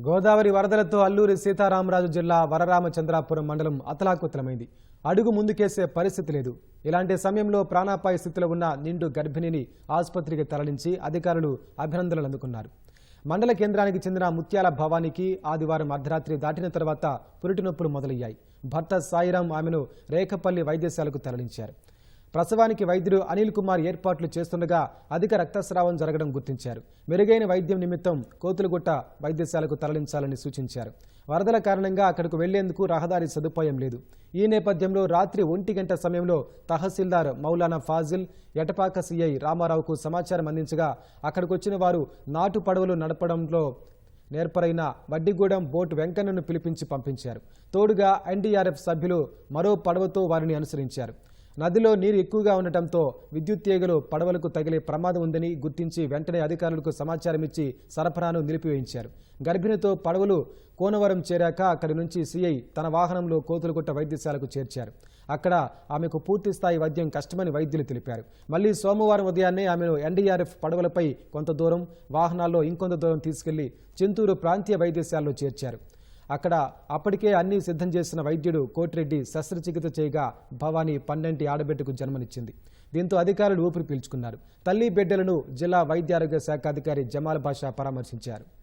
గోదావరి వరదలతో అల్లూరి సీతారామరాజు జిల్లా వరరామచంద్రాపురం మండలం అతలాకుతలమైంది. అడుగు ముందుకేసే పరిస్థితి లేదు. ఇలాంటి సమయంలో ప్రాణాపాయ స్థితిలో ఉన్న నిండు గర్భిణిని ఆసుపత్రికి తరలించి అధికారులు అభినందనలు అందుకున్నారు. మండల కేంద్రానికి చెందిన ముత్యాల భవానికి ఆదివారం అర్ధరాత్రి దాటిన తర్వాత పురిటి నొప్పులు మొదలయ్యాయి. భర్త సాయిరాం ఆమెను రేఖపల్లి వైద్యశాలకు తరలించారు. ప్రసవానికి వైద్యుడు అనిల్ కుమార్ ఏర్పాట్లు చేస్తుండగా అధిక రక్తస్రావం జరగడం గుర్తించారు. మెరుగైన వైద్యం నిమిత్తం కోతులగుట్ట వైద్యశాలకు తరలించాలని సూచించారు. వరదల కారణంగా అక్కడకు వెళ్ళేందుకు రహదారి సదుపాయం లేదు. ఈ నేపథ్యంలో రాత్రి ఒంటి గంట సమయంలో తహసీల్దార్ మౌలానా ఫాజిల్ ఎటపాక సీఐ రామారావుకు సమాచారం అందించగా అక్కడికి వచ్చిన వారు నాటు పడవలు నడపడంలో నేర్పరైన వడ్డిగూడెం బోటు వెంకన్నను పిలిపించి పంపించారు. తోడుగా ఎన్డీఆర్ఎఫ్ సభ్యులు మరో పడవతో వారిని అనుసరించారు. నదిలో నీరు ఎక్కువగా ఉండటంతో విద్యుత్ తీగలు పడవలకు తగిలే ప్రమాదం ఉందని గుర్తించి వెంటనే అధికారులకు సమాచారం ఇచ్చి సరఫరాను నిలిపివేయించారు. గర్భిణితో పడవలు కోనవరం చేరాక అక్కడి నుంచి సీఐ తన వాహనంలో కోతులగుట్ట వైద్యశాలకు చేర్చారు. అక్కడ ఆమెకు పూర్తి స్థాయి వైద్యం కష్టమని వైద్యులు తెలిపారు. మళ్ళీ సోమవారం ఉదయాన్నే ఆమెను ఎన్డీఆర్ఎఫ్ పడవలపై కొంత దూరం వాహనాల్లో ఇంకొంత దూరం తీసుకెళ్ళి చింతూరు ప్రాంతీయ వైద్యశాలలో చేర్చారు. అక్కడ అప్పటికే అన్ని సిద్ధం చేసిన వైద్యుడు కోటిరెడ్డి శస్త్రచికిత్స చేయగా భవానీ పన్నెంటి ఆడబిడ్డకు జన్మనిచ్చింది. దీంతో అధికారులు ఊపిరి పీల్చుకున్నారు. తల్లి బిడ్డలను జిల్లా వైద్యారోగ్య శాఖ అధికారి జమాల్ బాషా పరామర్శించారు.